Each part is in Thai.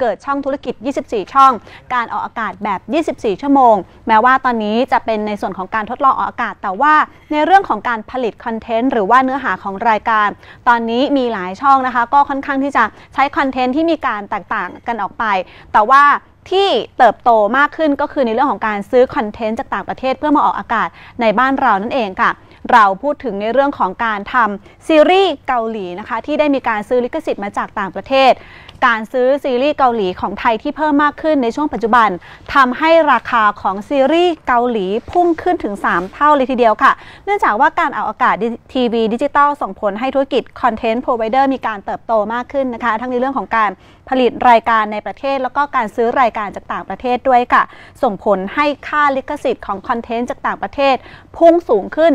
เกิดช่องธุรกิจ 24 ช่อง การออกอากาศแบบ 24 ชั่วโมง แม้ว่าตอนนี้จะเป็นในส่วนของการทดลองออกอากาศ แต่ว่าในเรื่องของการผลิตคอนเทนต์หรือว่าเนื้อหาของรายการ ตอนนี้มีหลายช่องนะคะ ก็ค่อนข้างที่จะใช้คอนเทนต์ที่มีการแตกต่างกันออกไป แต่ว่าที่เติบโตมากขึ้นก็คือในเรื่องของการซื้อคอนเทนต์จากต่างประเทศเพื่อมาออกอากาศในบ้านเรานั่นเองค่ะเราพูดถึงในเรื่องของการทำซีรีส์เกาหลีนะคะที่ได้มีการซื้อลิขสิทธิ์มาจากต่างประเทศ การซื้อซีรีส์เกาหลีของไทยที่เพิ่มมากขึ้นในช่วงปัจจุบันทำให้ราคาของซีรีส์เกาหลีพุ่งขึ้นถึง 3 เท่าเลยทีเดียวค่ะ เนื่องจากว่าการเอาอากาศทีวีดิจิตอลส่งผลให้ธุรกิจคอนเทนต์พรอไวเดอร์มีการเติบโตมากขึ้นนะคะ ทั้งในเรื่องของการผลิตรายการในประเทศ แล้วก็การซื้อรายการจากต่างประเทศด้วยค่ะ ส่งผลให้ค่าลิขสิทธิ์ของคอนเทนต์จากต่างประเทศ พุ่งสูงขึ้น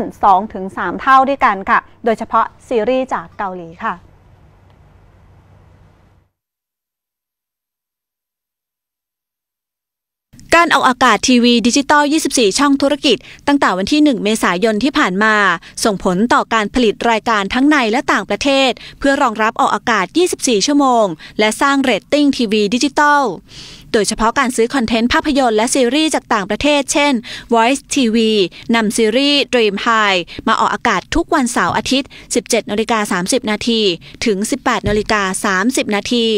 2-3 เท่าด้วยกันค่ะ โดยเฉพาะซีรีส์จากเกาหลีค่ะ การออกอากาศทีวีดิจิตอล 24 ช่องธุรกิจ ตั้งแต่วันที่ 1 เมษายนที่ผ่านมา ส่งผลต่อการผลิตรายการทั้งในและต่างประเทศ เพื่อรองรับออกอากาศ 24 ชั่วโมง และสร้างเรตติ้งทีวีดิจิตอลโดยเฉพาะการซื้อคอนเทนต์ภาพยนตร์และซีรีส์จากต่างประเทศ เช่น Voice TV นำซีรีส์ Dream High มาออกอากาศทุกวันเสาร์อาทิตย์ 17 นาฬิกา 30 นาที ถึง 18 นาฬิกา 30 นาที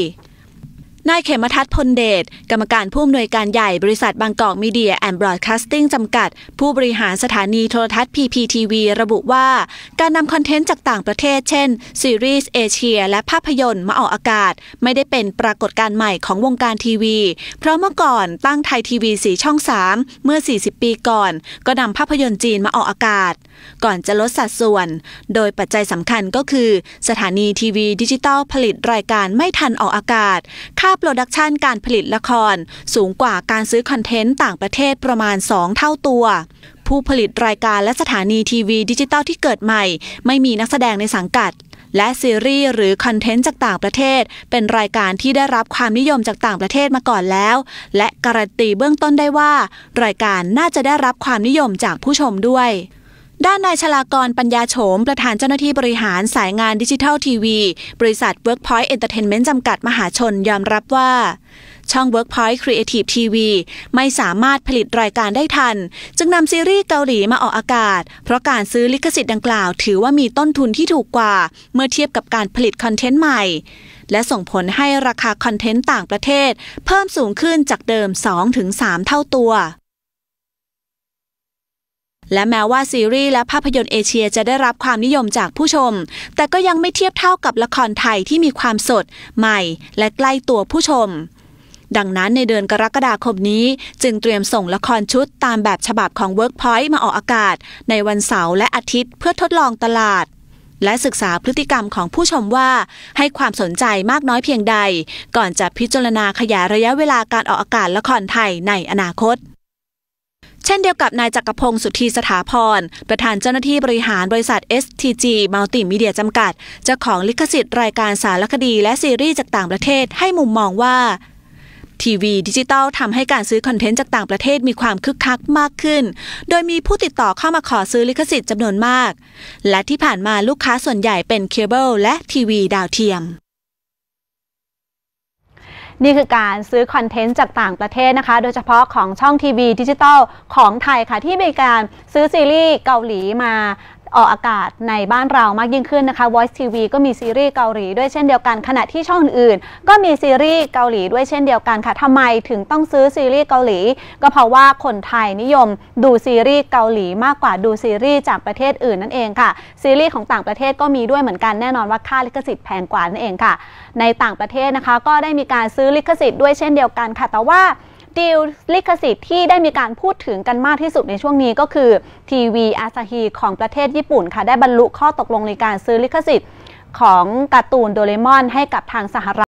นายเขมทัศน์พลเดช กรรมการผู้อำนวยการใหญ่บริษัทบางกอกมีเดียแอนด์บรอดคาสติ้งจำกัด ผู้บริหารสถานีโทรทัศน์ PPTV ระบุว่า การนำคอนเทนต์จากต่างประเทศ เช่น ซีรีส์เอเชีย และภาพยนตร์มาออกอากาศ ไม่ได้เป็นปรากฏการณ์ใหม่ของวงการทีวี เพราะเมื่อก่อนตั้งไทยทีวีสีช่อง 3 เมื่อ 40 ปีก่อน ก็นำภาพยนตร์จีนมาออกอากาศ ก่อนจะลดสัดส่วน โดยปัจจัยสำคัญก็คือ สถานีทีวีดิจิตอลผลิตรายการไม่ทันออกอากาศ ค่าโปรดักชันการผลิตละคร สูงกว่าการซื้อคอนเทนต์ต่างประเทศประมาณ 2 เท่าตัว ผู้ผลิตรายการและสถานีทีวีดิจิตอลที่เกิดใหม่ ไม่มีนักแสดงในสังกัดและซีรีส์หรือคอนเทนต์จากต่างประเทศ เป็นรายการที่ได้รับความนิยมจากต่างประเทศมาก่อนแล้ว และการันตีเบื้องต้นได้ว่า รายการน่าจะได้รับความนิยมจากผู้ชมด้วย ด้านนายชลากรปัญญาโฉม ประธานเจ้าหน้าที่บริหารสายงานดิจิทัลทีวี บริษัท Workpoint Entertainment จำกัดมหาชนยอมรับว่าช่อง Workpoint Creative TV ไม่สามารถผลิตรายการได้ทัน จึงนำซีรีส์เกาหลีมาออกอากาศ เพราะการซื้อลิขสิทธิ์ดังกล่าว ถือว่ามีต้นทุนที่ถูกกว่า เมื่อเทียบกับการผลิตคอนเทนต์ใหม่ และส่งผลให้ราคาคอนเทนต์ต่างประเทศ เพิ่มสูงขึ้นจากเดิม 2-3 เท่าตัว และแม้ว่าซีรีส์และภาพยนตร์เอเชียจะได้รับความนิยมจากผู้ชม แต่ก็ยังไม่เทียบเท่ากับละครไทยที่มีความสด ใหม่ และใกล้ตัวผู้ชม ดังนั้นในเดือนกรกฎาคมนี้ จึงเตรียมส่งละครชุดตามแบบฉบับของ Workpoint มาออกอากาศ ในวันเสาร์และอาทิตย์เพื่อทดลองตลาด และศึกษาพฤติกรรมของผู้ชมว่า ให้ความสนใจมากน้อยเพียงใด ก่อนจะพิจารณาขยายระยะเวลาการออกอากาศละครไทยในอนาคต เช่นเดียวกับนายจักรพงศ์สุธีสถาพร ประธานเจ้าหน้าที่บริหารบริษัท STG Multimedia จำกัด เจ้าของลิขสิทธิ์รายการสารคดีและซีรีส์จากต่างประเทศให้มุมมองว่าทีวีดิจิตอลทำให้การซื้อคอนเทนต์จากต่างประเทศมีความคึกคักมากขึ้น โดยมีผู้ติดต่อเข้ามาขอซื้อลิขสิทธิ์จำนวนมาก และที่ผ่านมาลูกค้าส่วนใหญ่เป็นเคเบิลและทีวีดาวเทียม นี่คือการซื้อคอนเทนต์จากต่างประเทศนะคะ โดยเฉพาะของช่องทีวีดิจิตอลของไทยค่ะ ที่มีการซื้อซีรีส์เกาหลีมา ออกอากาศในบ้านเรามากยิ่งขึ้นนะคะ Voice TV ก็มีซีรีส์เกาหลีด้วยเช่นเดียวกัน ขณะที่ช่องอื่นก็มีซีรีส์เกาหลีด้วยเช่นเดียวกันค่ะทำไมถึงต้องซื้อซีรีส์เกาหลี ก็เพราะว่าคนไทยนิยมดูซีรีส์เกาหลีมากกว่าดูซีรีส์จากประเทศอื่นนั่นเองค่ะ ซีรีส์ของต่างประเทศก็มีด้วยเหมือนกันแน่นอนว่าค่าลิขสิทธิ์แพงกว่านั่นเองค่ะ ในต่างประเทศนะคะก็ได้มีการซื้อลิขสิทธิ์ด้วยเช่นเดียวกันค่ะ แต่ว่า ดีลลิขสิทธิ์ที่ได้มีการพูดถึงกันมากที่สุดในช่วงนี้ก็คือทีวีอาซาฮีของประเทศญี่ปุ่นค่ะได้บรรลุข้อตกลงในการซื้อลิขสิทธิ์ของการ์ตูนโดเรมอนให้กับทางสหรัฐ